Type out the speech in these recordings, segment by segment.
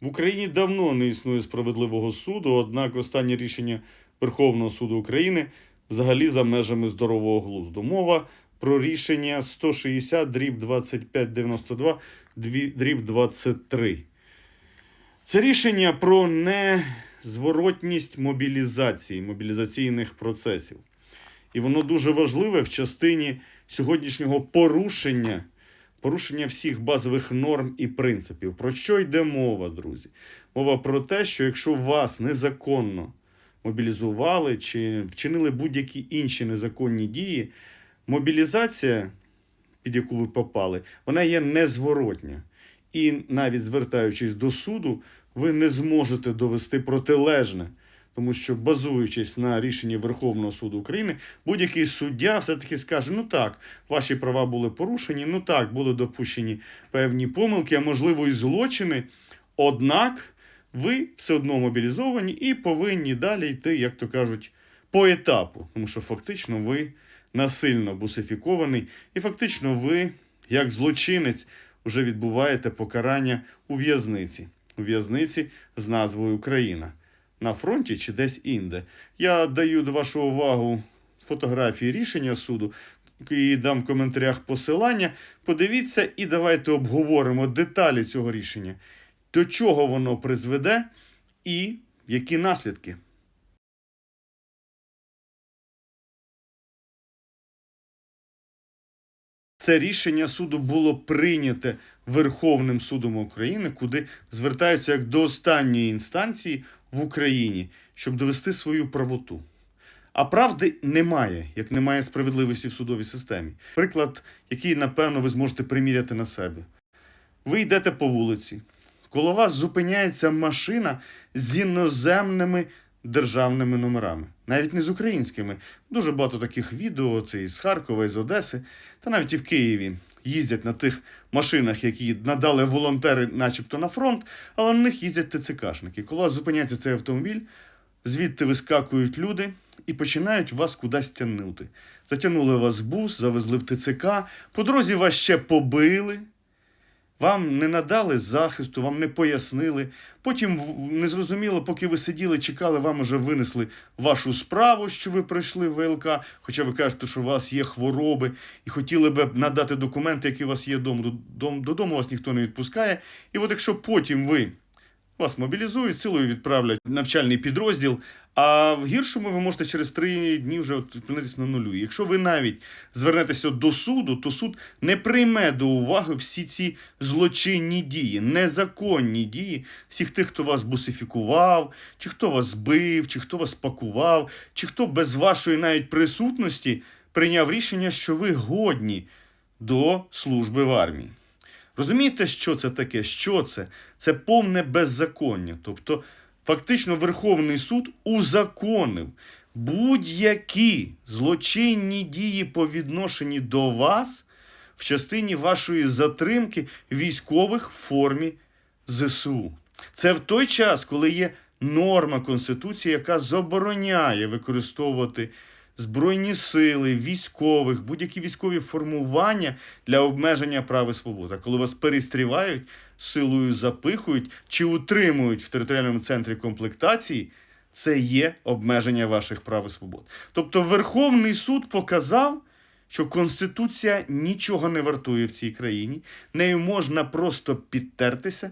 В Україні давно не існує справедливого суду, однак останнє рішення Верховного суду України взагалі за межами здорового глузду. Мова про рішення 160 дріб 2592 дріб 23. Це рішення про незворотність мобілізації, мобілізаційних процесів. І воно дуже важливе в частині сьогоднішнього порушення, порушення всіх базових норм і принципів. Про що йде мова, друзі? Мова про те, що якщо вас незаконно мобілізували чи вчинили будь-які інші незаконні дії, мобілізація, під яку ви попали, вона є незворотня. І навіть звертаючись до суду, ви не зможете довести протилежне. Тому що, базуючись на рішенні Верховного суду України, будь-який суддя все-таки скаже: ну так, ваші права були порушені, ну так, були допущені певні помилки, а можливо і злочини. Однак ви все одно мобілізовані і повинні далі йти, як то кажуть, по етапу. Тому що фактично ви насильно бусифікований, і фактично ви, як злочинець, вже відбуваєте покарання у в'язниці. У в'язниці з назвою Україна на фронті чи десь інде. Я даю до вашого увагу фотографії рішення суду і дам в коментарях посилання. Подивіться і давайте обговоримо деталі цього рішення, до чого воно призведе і які наслідки. Це рішення суду було прийняте Верховним судом України, куди звертаються як до останньої інстанції в Україні, щоб довести свою правоту. А правди немає, як немає справедливості в судовій системі. Приклад, який, напевно, ви зможете приміряти на себе. Ви йдете по вулиці, коло вас зупиняється машина з іноземними державними номерами, навіть не з українськими. Дуже багато таких відео, це із Харкова, із Одеси, та навіть і в Києві їздять на тих машинах, які надали волонтери, начебто на фронт, але на них їздять ТЦКшники. Коли вас зупиняється цей автомобіль, звідти вискакують люди і починають вас кудись тягнути. Затягнули вас в бус, завезли в ТЦК, по дорозі вас ще побили. Вам не надали захисту, вам не пояснили. Потім незрозуміло, поки ви сиділи, чекали, вам уже винесли вашу справу, що ви прийшли в ВЛК, хоча ви кажете, що у вас є хвороби, і хотіли би надати документи, які у вас є. Додому, додому вас ніхто не відпускає. І от якщо потім ви вас мобілізують, силою відправлять навчальний підрозділ. А в гіршому ви можете через три дні вже от опинитись на нулю. Якщо ви навіть звернетеся до суду, то суд не прийме до уваги всі ці злочинні дії, незаконні дії всіх тих, хто вас бусифікував, чи хто вас збив, чи хто вас пакував, чи хто без вашої навіть присутності прийняв рішення, що ви годні до служби в армії. Розумієте, що це таке? Що це? Це повне беззаконня. Тобто, фактично, Верховний суд узаконив будь-які злочинні дії по відношенні до вас в частині вашої затримки військових в формі ЗСУ. Це в той час, коли є норма Конституції, яка забороняє використовувати збройні сили, військових, будь-які військові формування для обмеження прав і свобод. А коли вас перестрівають, силою запихують чи утримують в територіальному центрі комплектації, це є обмеження ваших прав і свобод. Тобто Верховний суд показав, що Конституція нічого не вартує в цій країні, нею можна просто підтертися.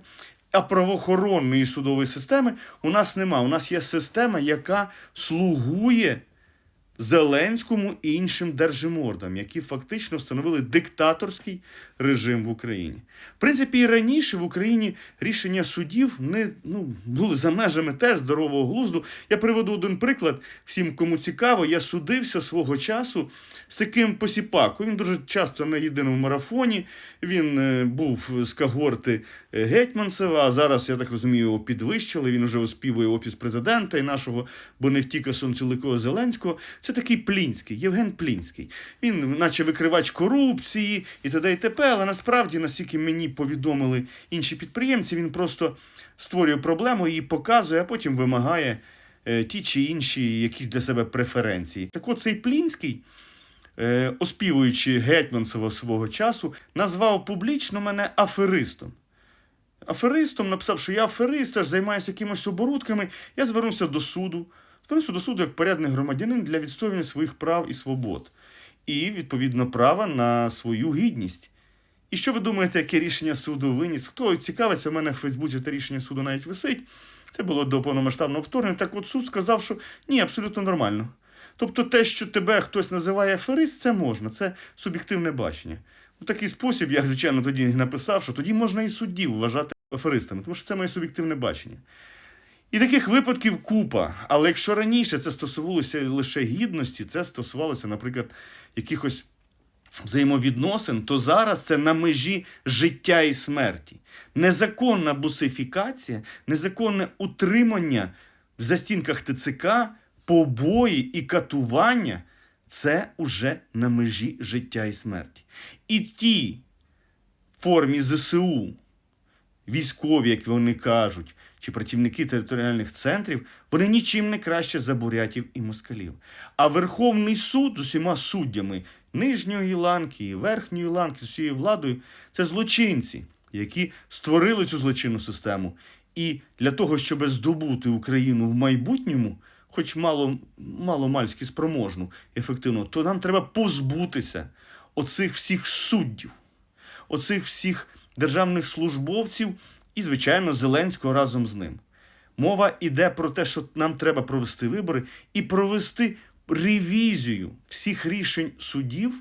А правоохоронної судової системи у нас нема. У нас є система, яка слугує Зеленському і іншим держимордам, які фактично встановили диктаторський режим в Україні. В принципі, і раніше в Україні рішення судів не ну, були за межами теж здорового глузду. Я приведу один приклад всім, кому цікаво. Я судився свого часу з таким посіпаку. Він дуже часто на єдиному марафоні. Він е, був з когорти е, Гетьманцева, а зараз, я так розумію, його підвищили. Він уже оспівує офіс президента і нашого Боневтіка Сонцеликого Зеленського. Це такий Плінський, Євген Плінський. Він, наче викривач корупції і т.д. і т.п., але насправді, наскільки мені повідомили інші підприємці, він просто створює проблему, її показує, а потім вимагає е, ті чи інші якісь для себе преференції. Так от цей Плінський е, оспівуючи Гетьманцева свого часу, назвав публічно мене аферистом. аферистом, написав, що я аферист, аж займаюся якимись оборудками, я звернувся до суду. Звернувся до суду як порядний громадянин для відстоювання своїх прав і свобод. І, відповідно, права на свою гідність. І що ви думаєте, яке рішення суду виніс? Хто цікавиться, у мене в Фейсбуці те рішення суду навіть висить. Це було до повномасштабного вторгнення. Так от суд сказав, що ні, абсолютно нормально. Тобто те, що тебе хтось називає аферист, це можна, це суб'єктивне бачення. У такий спосіб я, звичайно, тоді написав, що тоді можна і суддів вважати аферистами, тому що це моє суб'єктивне бачення. І таких випадків купа. Але якщо раніше це стосувалося лише гідності, це стосувалося, наприклад, якихось взаємовідносин, то зараз це на межі життя і смерті. Незаконна бусифікація, незаконне утримання в застінках ТЦК, побої і катування це уже на межі життя і смерті. І ті формі ЗСУ, військові, як вони кажуть, чи працівники територіальних центрів, вони нічим не краще за бурятів і москалів. А Верховний суд з усіма суддями нижньої ланки і верхньої ланки з усією владою це злочинці, які створили цю злочинну систему. І для того, щоб здобути Україну в майбутньому, хоч мало, мало мальськи спроможну, ефективно, то нам треба позбутися оцих всіх суддів оцих всіх державних службовців і, звичайно, Зеленського разом з ним. Мова йде про те, що нам треба провести вибори і провести ревізію всіх рішень судів,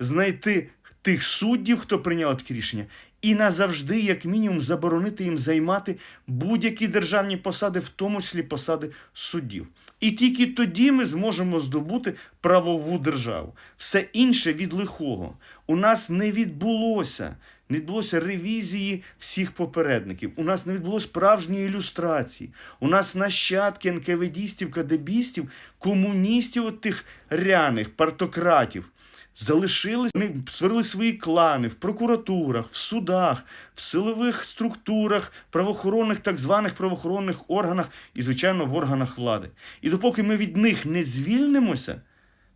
знайти тих суддів, хто прийняв такі рішення, і назавжди, як мінімум, заборонити їм займати будь-які державні посади, в тому числі посади суддів. І тільки тоді ми зможемо здобути правову державу. Все інше від лихого. У нас не відбулося. Не відбулося ревізії всіх попередників. У нас не відбулося справжньої ілюстрації. У нас нащадки НКВДістів, КДБістів, комуністів, от тих ряних партократів. Залишились, вони створили свої клани в прокуратурах, в судах, в силових структурах, правоохоронних, так званих правоохоронних органах і, звичайно, в органах влади. І допоки ми від них не звільнимося,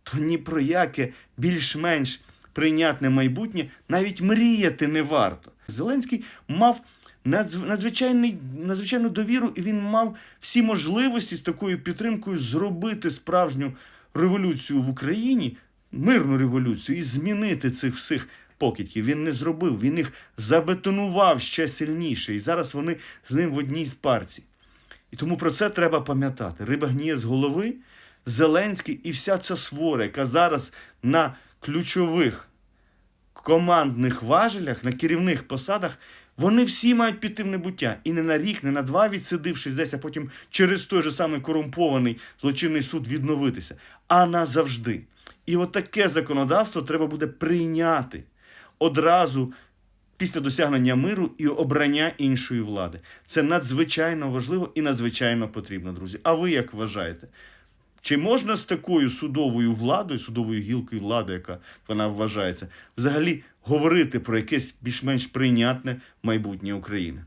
то ні про яке більш-менш прийнятне майбутнє навіть мріяти не варто. Зеленський мав надзвичайний, надзвичайну довіру, і він мав всі можливості з такою підтримкою зробити справжню революцію в Україні, мирну революцію, і змінити цих всіх покидьків. Він не зробив, він їх забетонував ще сильніше. І зараз вони з ним в одній парці. І тому про це треба пам'ятати. Риба гніє з голови, Зеленський і вся ця свора, яка зараз на ключових командних важелях, на керівних посадах, вони всі мають піти в небуття. І не на рік, не на два відсидившись десь, а потім через той же самий корумпований злочинний суд відновитися, а назавжди. І от таке законодавство треба буде прийняти одразу після досягнення миру і обрання іншої влади. Це надзвичайно важливо і надзвичайно потрібно, друзі. А ви як вважаєте? Чи можна з такою судовою владою, судовою гілкою влади, яка вона вважається, взагалі говорити про якесь більш-менш прийнятне майбутнє України?